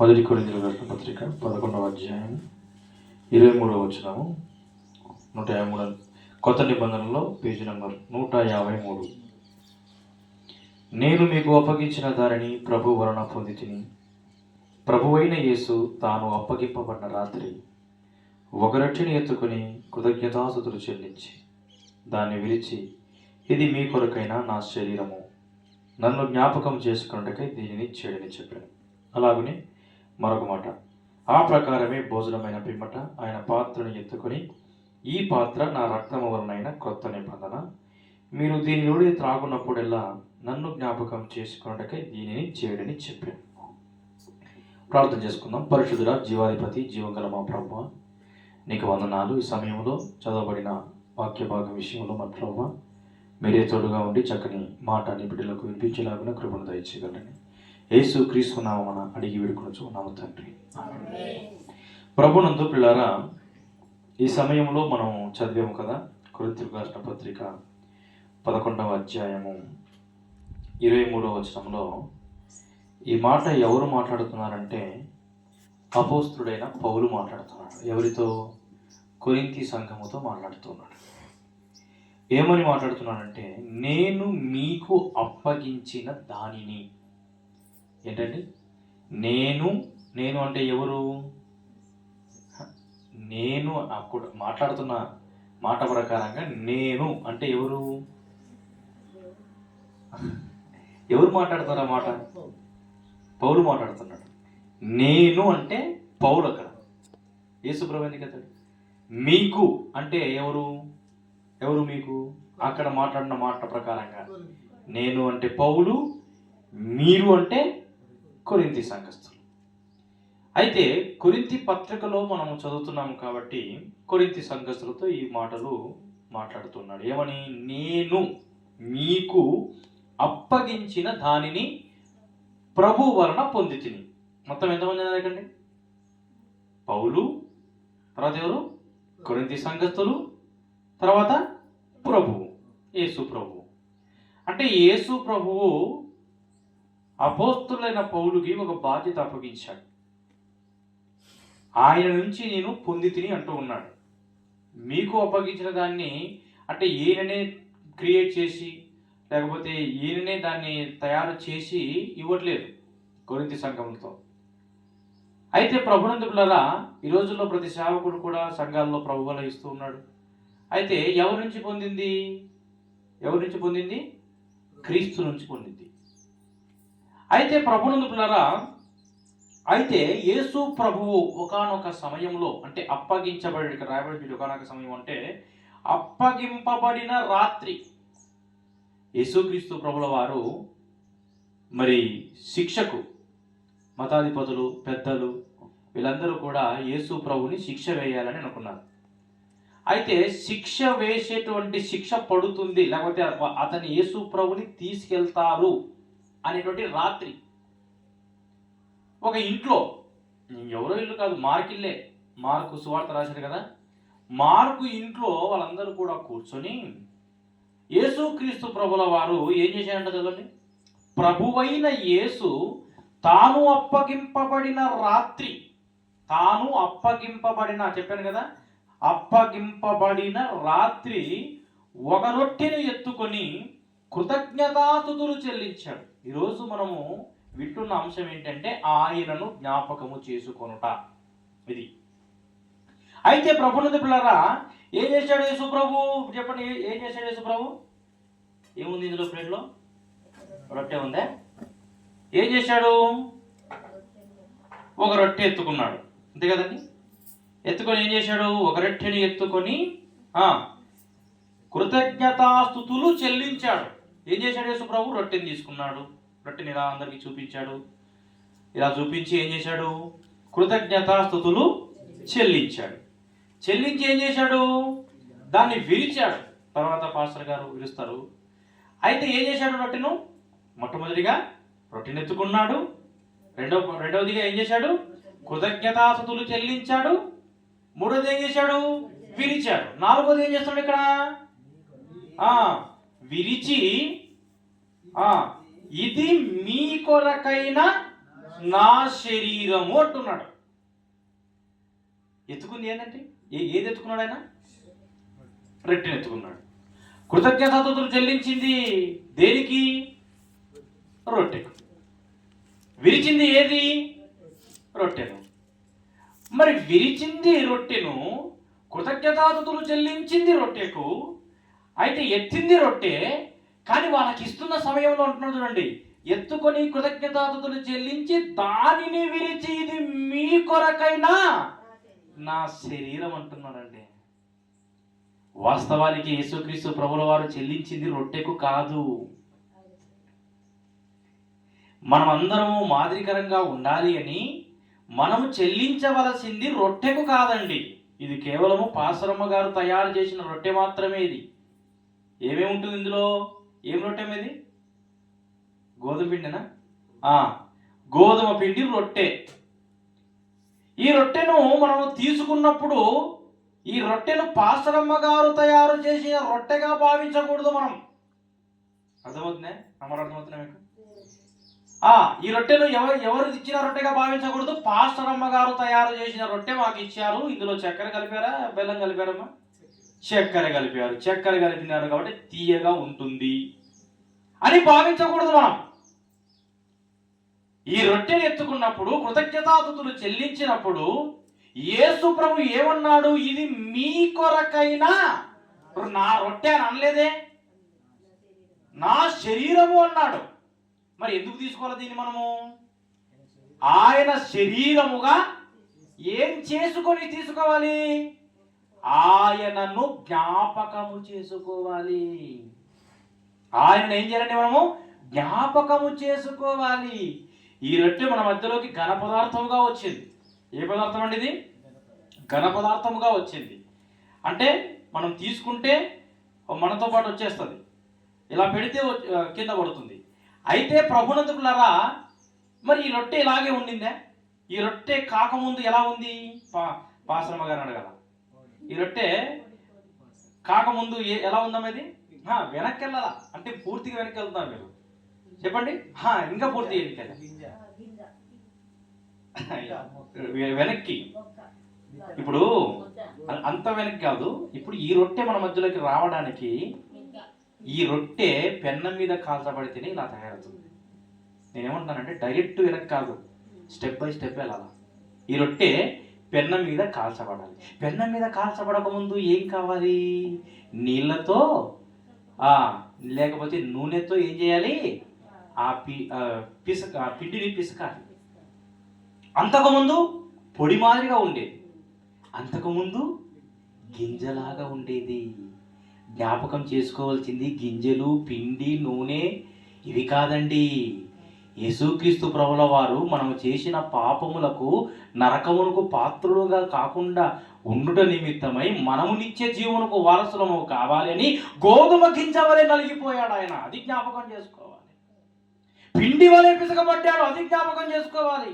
మొదటి కొన్ని రాసిన పత్రిక పదకొండవ అధ్యాయం ఇరవై మూడవ వచ్చినాము నూట యాభై మూడు కొత్త నిబంధనలో పేజీ నెంబర్ నూట యాభై మూడు. నేను మీకు అప్పగించిన దానిని ప్రభు వలన పొంది తిని ప్రభువైన యేసు తాను అప్పగింపబడిన రాత్రి ఒక రొట్టెని ఎత్తుకుని కృతజ్ఞతాసుతులు చెల్లించి దాన్ని విరిచి ఇది మీ కొరకైన నా శరీరము. నన్ను జ్ఞాపకం చేసుకున్నకై దీనిని చేయడని చెప్పాను. అలాగనే మరొక మాట ఆ ప్రకారమే భోజనమైన పిమ్మట ఆయన పాత్రను ఎత్తుకొని ఈ పాత్ర నా రక్తము వలనైన క్రొత్త నిబంధన. మీరు దీని నుండి త్రాగున్నప్పుడెల్లా నన్ను జ్ఞాపకం చేసుకున్నటకై దీనిని చేయడని చెప్పాను. ప్రార్థన చేసుకుందాం. పరిశుద్ధుడ జీవాధిపతి జీవంగల మా ప్రభు నీకు వందనాలు. ఈ సమయంలో చదవబడిన వాక్య భాగం విషయంలో మా ప్రభు మీరే తోడుగా ఉండి చక్కని మాట నీ బిడ్డలకు వినిపించేలాగా కృపను దయచేయగలని యేసు క్రీస్తు నామన అడిగి వేడుకొనొచ్చు నామ తండ్రి. ప్రభునందు పిల్లారా ఈ సమయంలో మనం చదివాము కదా కొరింథీయులకు రాసిన పత్రిక పదకొండవ అధ్యాయము ఇరవై మూడవ వచనంలో ఈ మాట ఎవరు మాట్లాడుతున్నారంటే అపోస్తుడైన పౌలు మాట్లాడుతున్నాడు. ఎవరితో? కొరింతి సంఘముతో మాట్లాడుతున్నాడు. ఏమని మాట్లాడుతున్నాడంటే నేను మీకు అప్పగించిన దానిని ఏంటండి? నేను నేను అంటే ఎవరు? నేను అప్పుడు మాట్లాడుతున్న మాట ప్రకారంగా నేను అంటే ఎవరు? ఎవరు మాట్లాడుతారు ఆ మాట? పౌలు మాట్లాడుతున్నాడు. నేను అంటే పౌలు అక్కడ. యేసుప్రభు ఎందుకు అతడు? మీకు అంటే ఎవరు? ఎవరు మీకు? అక్కడ మాట్లాడిన మాట ప్రకారంగా. నేను అంటే పౌలు మీరు అంటే కొరింతి సంఘస్థులు. అయితే కొరింతి పత్రికలో మనం చదువుతున్నాం కాబట్టి కొరింతి సంఘస్థులతో ఈ మాటలు మాట్లాడుతున్నాడు. ఏమని? నేను మీకు అప్పగించిన దానిని ప్రభు వలన పొంది తిని మొత్తం ఎంతమంది అడగండి పౌలు తర్వాత ఎవరు? కొరింతి సంఘస్థులు తర్వాత ప్రభువు యేసు ప్రభువు. అంటే యేసు ప్రభువు అపోస్తులైన పౌలుకి ఒక బాధ్యత అప్పగించాడు. ఆయన నుంచి నేను పొంది తిని అంటూ ఉన్నాడు. మీకు అప్పగించిన దాన్ని అంటే ఈయననే క్రియేట్ చేసి లేకపోతే ఈయననే దాన్ని తయారు చేసి ఇవ్వట్లేదు కొరింతి సంఘములతో. అయితే ప్రభునందుకులరా ఈ రోజుల్లో ప్రతి సేవకుడు కూడా సంఘాల్లో ప్రభువల ఇస్తూ ఉన్నాడు. అయితే ఎవరి నుంచి పొందింది? ఎవరి నుంచి పొందింది? క్రీస్తు నుంచి పొందింది. అయితే ప్రభునందుకున్నారా? అయితే యేసు ప్రభువు ఒకానొక సమయంలో అంటే అప్పగించబడి ఇక్కడ రాయబడి ఒకనొక సమయం అంటే అప్పగింపబడిన రాత్రి యేసుక్రీస్తు ప్రభుల వారు మరి శిక్షకు మతాధిపతులు పెద్దలు వీళ్ళందరూ కూడా యేసు ప్రభుని శిక్ష వేయాలని అనుకున్నారు. అయితే శిక్ష వేసేటువంటి శిక్ష పడుతుంది లేకపోతే అతని యేసు ప్రభుని తీసుకెళ్తారు. అనేటువంటి రాత్రి. ఒక ఇంట్లో ఎవరో ఇల్లు కాదు మార్కిల్లే మార్కు సువార్త రాశారు కదా. మార్కు ఇంట్లో వాళ్ళందరూ కూడా కూర్చొని యేసుక్రీస్తు ప్రభుల వారు ఏం చేశారంట చదవండి? ప్రభువైన యేసు తాను అప్పగింపబడిన రాత్రి తాను అప్పగింపబడిన చెప్పాను కదా అప్పగింపబడిన రాత్రి ఒక రొట్టెను ఎత్తుకొని కృతజ్ఞతాతుతులు చెల్లించాడు. ఈరోజు మనము వింటున్న అంశం ఏంటంటే ఆయనను జ్ఞాపకము చేసుకొనుట. ఇది. అయితే ప్రభునందు పిల్లరా ఏం చేశాడు యేసు ప్రభు? చెప్పండి ఏం చేశాడు యేసు ప్రభు? ఏముంది ఇందులో ప్లేట్లో? రొట్టె ఉందా? ఏం చేశాడు? ఒక రొట్టె ఎత్తుకున్నాడు. అంతే కదండి? ఎత్తుకొని ఏం చేశాడు? ఒక రొట్టెని ఎత్తుకొని ఆ, కృతజ్ఞతాస్థుతులు చెల్లించాడు. ఏం చేశాడు యేసు ప్రభు? రొట్టెని తీసుకున్నాడు. రొట్టెని ఇలా అందరికీ చూపించాడు. ఇలా చూపించి ఏం చేశాడు? కృతజ్ఞతాస్థుతులు చెల్లించాడు. చెల్లించి ఏం చేశాడు? దాన్ని విరిచాడు. తర్వాత పాస్టర్ గారు విరుస్తారు అయితే ఏం చేశాడు రొట్టెను? మొట్టమొదటిగా రొట్టెను ఎత్తుకున్నాడు. రెండవ రెండవదిగా ఏం చేశాడు? కృతజ్ఞతాస్థుతులు చెల్లించాడు. మూడోది ఏం చేశాడు? విరిచాడు. నాలుగోది ఏం చేస్తాడు ఇక్కడ? విరిచి ఇది మీ కొరకైన నా శరీరము అంటున్నాడు. ఎత్తుకుంది ఏంటంటే? ఏ ఏది ఎత్తుకున్నాడు ఆయన? రెట్టిని ఎత్తుకున్నాడు. కృతజ్ఞతాతులు చెల్లించింది దేనికి? రొట్టెకు విరిచింది ఏది? రొట్టెను. మరి విరిచింది రొట్టెను కృతజ్ఞతాతులు చెల్లించింది రొట్టెకు అయితే ఎత్తింది రొట్టె కానీ వాళ్ళకి ఇస్తున్న సమయంలో అంటున్నాడు చూడండి ఎత్తుకొని కృతజ్ఞతాతులు చెల్లించి దానిని విరిచి ఇది మీ కొరకైనా నా శరీరం అంటున్నాడండి. వాస్తవానికి యేసుక్రీస్తు ప్రభుల వారు చెల్లించింది రొట్టెకు కాదు. మనమందరము మాదిరికరంగా ఉండాలి అని మనం చెల్లించవలసింది రొట్టెకు కాదండి. ఇది కేవలము పాసరమ్మ గారు తయారు చేసిన రొట్టె మాత్రమే ఇది. ఏమేమి ఉంటుంది ఇందులో? ఏం రొట్టె ఇది? గోధుమ పిండినా? గోధుమ పిండి రొట్టె. ఈ రొట్టెను మనం తీసుకున్నప్పుడు ఈ రొట్టెను పాసరమ్మ గారు తయారు చేసిన రొట్టెగా భావించకూడదు మనం. అర్థమవుతుందే? అమరు అర్థమవుతున్నా మీకు? ఆ, ఈ రొట్టెను ఎవరు ఎవరు ఇచ్చిన రొట్టెగా భావించకూడదు? పాస్టరమ్మ గారు తయారు చేసిన రొట్టె మాకు ఇచ్చారు. ఇందులో చక్కెర కలిపారా? బెల్లం కలిపారమ్మా? చక్కెర కలిపారు. చక్కెర కలిపినారు కాబట్టి తీయగా ఉంటుంది అని భావించకూడదు మనం. ఈ రొట్టెని ఎత్తుకున్నప్పుడు కృతజ్ఞతాతుతులు చెల్లించినప్పుడు యేసు ప్రభు ఏమన్నాడు? ఇది మీ కొరకైనా నా రొట్టె అని అనలేదే. నా శరీరము అన్నాడు. మరి ఎందుకు తీసుకోవాలి దీన్ని మనము? ఆయన శరీరముగా ఏం చేసుకొని తీసుకోవాలి? ఆయనను జ్ఞాపకము చేసుకోవాలి. ఆయన ఏం చేయాలంటే మనము జ్ఞాపకము చేసుకోవాలి. ఈ రొట్టె మన మధ్యలోకి ఘన పదార్థముగా వచ్చింది. ఏ పదార్థం అండి ఇది? ఘన పదార్థముగా వచ్చింది. అంటే మనం తీసుకుంటే మనతో పాటు వచ్చేస్తుంది. ఇలా పెడితే కింద పడుతుంది. అయితే ప్రభునందుకులారా మరి ఈ రొట్టె ఇలాగే ఉండిందా? ఈ రొట్టె కాకముందు ఎలా ఉంది? పా పాశ్రమ గారు అడగల. ఈ రొట్టె కాకముందు ఏ ఎలా ఉందమ్మా ఇది? వెనక్కి వెళ్ళాలా అంటే పూర్తిగా వెనక్కి వెళ్తున్నారు మీరు? చెప్పండి. ఇంకా పూర్తిగా వెనక్కి వెనక్కి. ఇప్పుడు అంత వెనక్కి కాదు. ఇప్పుడు ఈ రొట్టె మన మధ్యలోకి రావడానికి ఈ రొట్టె పెన్నం మీద కాల్చబడితేనే ఇలా తయారవుతుంది. నేనేమంటున్నానంటే డైరెక్ట్ వెనక్కి కాదు. స్టెప్ బై స్టెప్ వెళ్ళాలా. ఈ రొట్టె పెన్నం మీద కాల్చబడాలి. పెన్నం మీద కాల్చబడకముందు ఏం కావాలి? నీళ్ళతో లేకపోతే నూనెతో ఏం చేయాలి? ఆ పి పిసక ఆ పిండిని పిసకాలి. అంతకుముందు పొడి మాదిరిగా ఉండేది. అంతకుముందు గింజలాగా ఉండేది. జ్ఞాపకం చేసుకోవాల్సింది గింజలు పిండి నూనె ఇవి కాదండి. యేసుక్రీస్తు ప్రభుల వారు మనము చేసిన పాపములకు నరకమునకు పాత్రులుగా కాకుండా ఉండుట నిమిత్తమై మనము నిత్య జీవనకు వారసులము కావాలి అని గోధుమ గింజ వలె నలిగిపోయాడు ఆయన. అది జ్ఞాపకం చేసుకోవాలి. పిండి వలె పిసకబడ్డాడు. అది జ్ఞాపకం చేసుకోవాలి.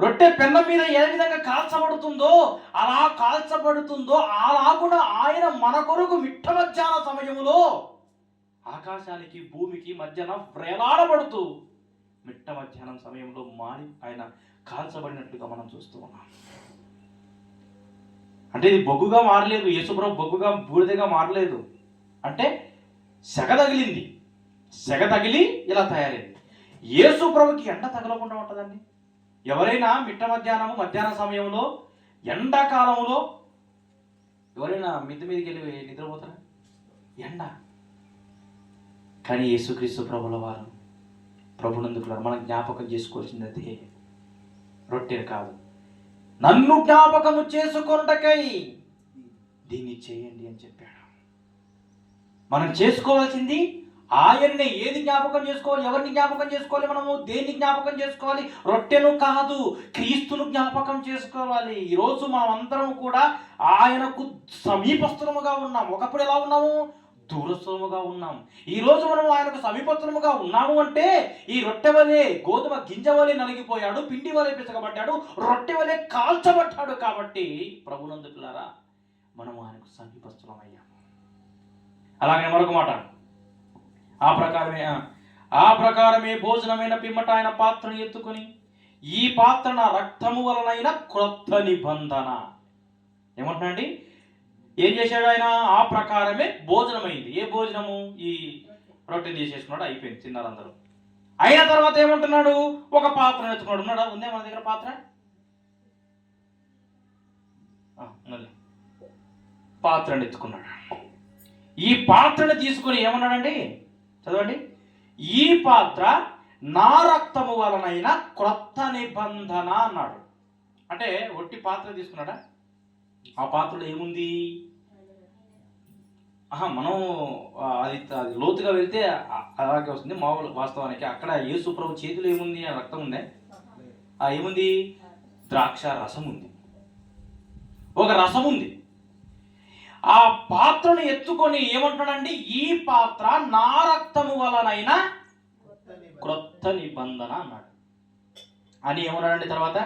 రొట్టె పెన్న మీద ఏ విధంగా కాల్చబడుతుందో అలా కాల్చబడుతుందో అలా కూడా ఆయన మన కొరకు మిట్ట సమయంలో సమయములో ఆకాశానికి భూమికి మధ్యన వేలాడబడుతూ మిట్ట మధ్యాహ్నం సమయంలో మాడి ఆయన కాల్చబడినట్లుగా మనం చూస్తూ ఉన్నాం. అంటే ఇది బొగ్గుగా మారలేదు యేసుప్రభు బొగ్గుగా బూడిదగా మారలేదు. అంటే సెగ తగిలింది. సెగ తగిలి ఇలా తయారైంది. యేసు ప్రభుకి ఎండ తగలకుండా ఉంటుందండి. ఎవరైనా మిట్ట మధ్యాహ్నము మధ్యాహ్న సమయంలో ఎండాకాలంలో ఎవరైనా మిద్ది మీదకి వెళ్ళి నిద్రపోతారా? ఎండ. కానీ యేసుక్రీస్తు ప్రభుల వారు ప్రభునందుకు మనం జ్ఞాపకం చేసుకోవాల్సింది అదే. రొట్టెలు కాదు. నన్ను జ్ఞాపకము చేసుకొంటకై దీన్ని చేయండి అని చెప్పాడు. మనం చేసుకోవాల్సింది ఆయన్ని ఏది జ్ఞాపకం చేసుకోవాలి ఎవరిని జ్ఞాపకం చేసుకోవాలి మనము దేన్ని జ్ఞాపకం చేసుకోవాలి? రొట్టెను కాదు క్రీస్తును జ్ఞాపకం చేసుకోవాలి. ఈరోజు మనం అందరం కూడా ఆయనకు సమీపస్థులముగా ఉన్నాం. ఒకప్పుడు ఎలా ఉన్నాము? దూరస్థులముగా ఉన్నాం. ఈ రోజు మనం ఆయనకు సమీపస్థులముగా ఉన్నాము అంటే ఈ రొట్టె వలె గోధుమ గింజ వలె నలిగిపోయాడు పిండి వలె పిసకబడ్డాడు రొట్టె వలె కాల్చబడ్డాడు కాబట్టి ప్రభునందుకులారా మనం ఆయనకు సమీపస్థులమయ్యాము అలాగే మరొక మాట. ఆ ప్రకారమే ఆ, ఆ ప్రకారమే భోజనమైన పిమ్మట ఆయన పాత్రను ఎత్తుకొని ఈ పాత్ర నా రక్తము వలనైన క్రొత్త నిబంధన. ఏమంటున్నాండి ఏం చేశాడు ఆయన? ఆ ప్రకారమే భోజనమైంది. ఏ భోజనము? ఈ రొట్టె తీసేసుకున్నాడు అయిపోయింది తిన్నారు అందరూ అయిన తర్వాత ఏమంటున్నాడు? ఒక పాత్ర ఎత్తుకున్నాడు. ఉన్నాడా? ఉందే మన దగ్గర పాత్ర? పాత్రను ఎత్తుకున్నాడు. ఈ పాత్రను తీసుకుని ఏమన్నాడండి? చదవండి. ఈ పాత్ర నా రక్తము వలనైన క్రొత్త నిబంధన అన్నాడు. అంటే ఒట్టి పాత్ర తీసుకున్నాడా? ఆ పాత్రలో ఏముంది? మనం అది అది లోతుగా వెళ్తే అలాగే వస్తుంది. మామూలు వాస్తవానికి అక్కడ యేసు ప్రభు చేతిలో ఏముంది ఆ రక్తం ఉందే? ఆ ఏముంది? ద్రాక్ష రసం ఉంది. ఒక రసం ఉంది. ఆ పాత్రను ఎత్తుకొని ఏమంటాడండి ఈ పాత్ర నా రక్తము వలనైనా క్రొత్త నిబంధన అన్నాడు. అని ఏమన్నాడండి తర్వాత?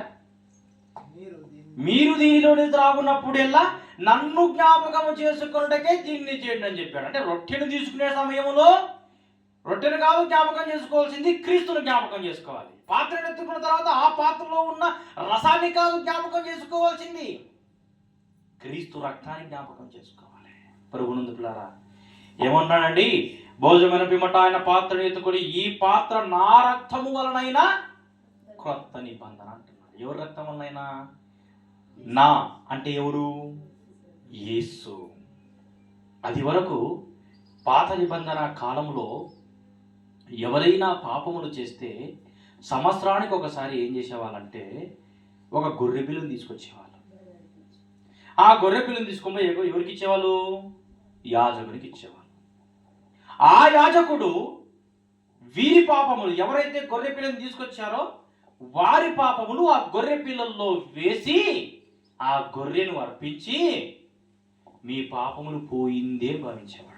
మీరు దీనిలోని త్రాగున్నప్పుడెల్లా నన్ను జ్ఞాపకము చేసుకున్నటకే దీన్ని చేయండి అని చెప్పాడు. అంటే రొట్టెను తీసుకునే సమయంలో రొట్టెను కాదు జ్ఞాపకం చేసుకోవాల్సింది క్రీస్తును జ్ఞాపకం చేసుకోవాలి. పాత్రను ఎత్తుకున్న తర్వాత ఆ పాత్రలో ఉన్న రసాన్ని కాదు జ్ఞాపకం చేసుకోవాల్సింది. క్రీస్తు రక్తాన్ని జ్ఞాపకం చేసుకోవాలి. పరుగునందు పిల్లారా ఏమన్నాడండి? భోజమైన పిమ్మట ఆయన పాత్రను ఎత్తుకొని ఈ పాత్ర నా రక్తము వలనైనా క్రొత్త నిబంధన అంటున్నాడు. ఎవరి రక్తం వలనైనా? నా. అంటే ఎవరు? యేసు. అది వరకు పాత నిబంధన కాలంలో ఎవరైనా పాపములు చేస్తే సంవత్సరానికి ఒకసారి ఏం చేసేవాళ్ళంటే ఒక గొర్రె పిల్లని తీసుకొచ్చేవాళ్ళు. ఆ గొర్రె పిల్లని తీసుకొని ఎవరికి ఇచ్చేవాళ్ళు? యాజకునికి ఇచ్చేవాళ్ళు. ఆ యాజకుడు వీరి పాపములు ఎవరైతే గొర్రె పిల్లని తీసుకొచ్చారో వారి పాపములు ఆ గొర్రె పిల్లల్లో వేసి ఆ గొర్రెను అర్పించి మీ పాపములు పోయిందే భావించేవాడు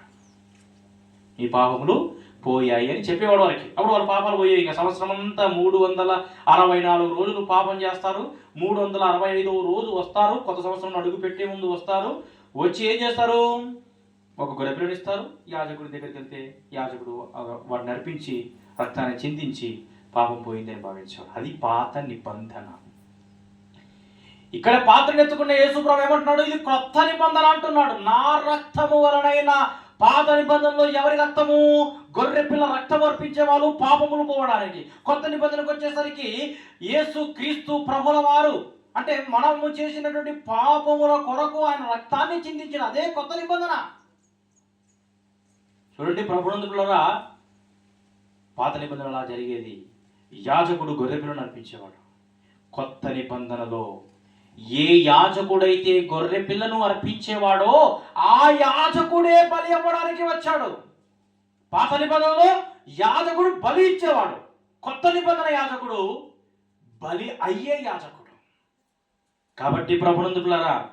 మీ పాపములు పోయాయి అని చెప్పేవాడు వారికి. అప్పుడు వాళ్ళ పాపాలు పోయాయి. ఇంకా సంవత్సరం అంతా మూడు వందల అరవై నాలుగు రోజులు పాపం చేస్తారు. మూడు వందల అరవై ఐదవ రోజు వస్తారు. కొత్త సంవత్సరం అడుగు పెట్టే ముందు వస్తారు. వచ్చి ఏం చేస్తారు? ఒక గొర్రె ఇస్తారు. యాజకుడి దగ్గరికి వెళ్తే యాజకుడు వాడిని నడిపించి రక్తాన్ని చిందించి పాపం పోయిందని భావించాడు అది పాత నిబంధన. ఇక్కడ పాత్రను ఎత్తుకున్న యేసుప్రభు ఏమంటున్నాడు? ఇది క్రొత్త నిబంధన అంటున్నాడు. నా రక్తము వలనైన పాత నిబంధనలో ఎవరి రక్తము? గొర్రె పిల్ల రక్తం అర్పించే వాళ్ళు పాపములు పోవడానికి. కొత్త నిబంధనకు వచ్చేసరికి యేసు క్రీస్తు ప్రభుల వారు అంటే మనము చేసినటువంటి పాపముల కొరకు ఆయన రక్తాన్ని చిందించిన అదే కొత్త నిబంధన. చూడండి ప్రభునందుకులరా పాత నిబంధన అలా జరిగేది. యాజకుడు గొర్రె పిల్లను అర్పించేవాడు. కొత్త నిబంధనలో ఏ యాజకుడైతే గొర్రె పిల్లను అర్పించేవాడో ఆ యాజకుడే బలి అవ్వడానికి వచ్చాడు. పాత నిబంధనలో యాజకుడు బలి ఇచ్చేవాడు. కొత్త నిబంధన యాజకుడు బలి అయ్యే యాజకుడు. కాబట్టి ప్రభునందుకులరా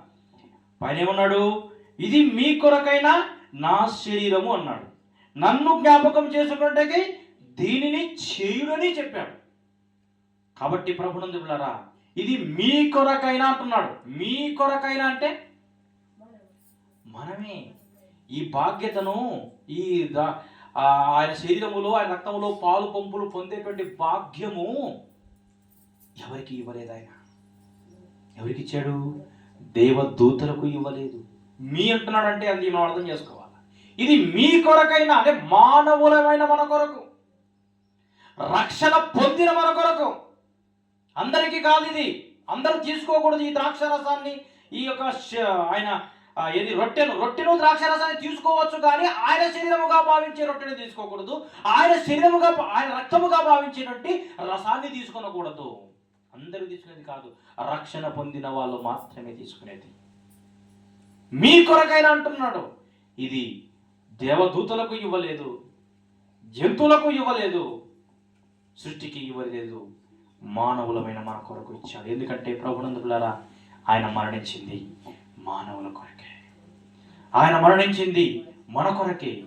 పైన ఏమన్నాడు ఇది మీ కొరకైనా నా శరీరము అన్నాడు. నన్ను జ్ఞాపకం చేసుకున్నట్టుకి దీనిని చేయుడని చెప్పాడు. కాబట్టి ప్రభునందుకులరా ఇది మీ కొరకైనా అంటున్నాడు. మీ కొరకైనా అంటే మనమే. ఈ బాధ్యతను ఈ ఆయన శరీరములో ఆయన రక్తములో పాలు పంపులు పొందేటువంటి భాగ్యము ఎవరికి ఇవ్వలేదు ఆయన. ఎవరికి ఇచ్చాడు? దేవదూతలకు ఇవ్వలేదు. మీ అంటున్నాడంటే అది మనం అర్థం చేసుకోవాలి. ఇది మీ కొరకైనా అంటే మానవులమైన మన కొరకు రక్షణ పొందిన మన కొరకు. అందరికీ కాదు ఇది. అందరూ తీసుకోకూడదు ఈ ద్రాక్ష రసాన్ని ఈ యొక్క ఆయన ఏది రొట్టెను రొట్టెను ద్రాక్ష రసాన్ని తీసుకోవచ్చు కానీ ఆయన శరీరముగా భావించే రొట్టెను తీసుకోకూడదు. ఆయన శరీరముగా ఆయన రక్తముగా భావించేటువంటి రసాన్ని తీసుకొనకూడదు. అందరూ తీసుకునేది కాదు. రక్షణ పొందిన వాళ్ళు మాత్రమే తీసుకునేది. మీ కొరకైనా అంటున్నాడు ఇది దేవదూతలకు ఇవ్వలేదు జంతువులకు ఇవ్వలేదు సృష్టికి ఇవ్వలేదు. మానవులమైన మన కొరకు ఇచ్చాడు. ఎందుకంటే ప్రభునందులారా ఆయన మరణించింది మానవుల కొరకే. ఆయన మరణించింది మన కొరకే.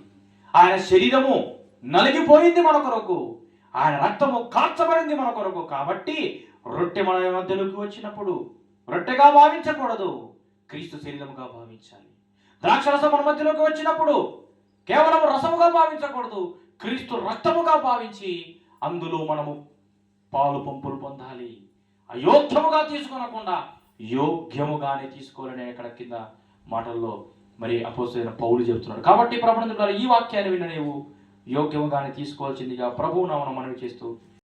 ఆయన శరీరము నలిగిపోయింది మన కొరకు. ఆయన రక్తము కార్చబడింది మన కొరకు. కాబట్టి రొట్టె మన మధ్యలోకి వచ్చినప్పుడు రొట్టెగా భావించకూడదు. క్రీస్తు శరీరముగా భావించాలి. ద్రాక్షరసం మన మధ్యలోకి వచ్చినప్పుడు కేవలం రసముగా భావించకూడదు. క్రీస్తు రక్తముగా భావించి అందులో మనము పాలు పంపులు పొందాలి. అయోగ్యముగా తీసుకొనకుండా యోగ్యముగానే తీసుకోవాలని ఇక్కడ కింద మాటల్లో మరి అపోసైన పౌలు చెప్తున్నాడు కాబట్టి ప్రభుత్వం ఈ వాక్యాన్ని విన్న నీవు యోగ్యముగానే తీసుకోవాల్సిందిగా ప్రభువు నామను మనవి చేస్తూ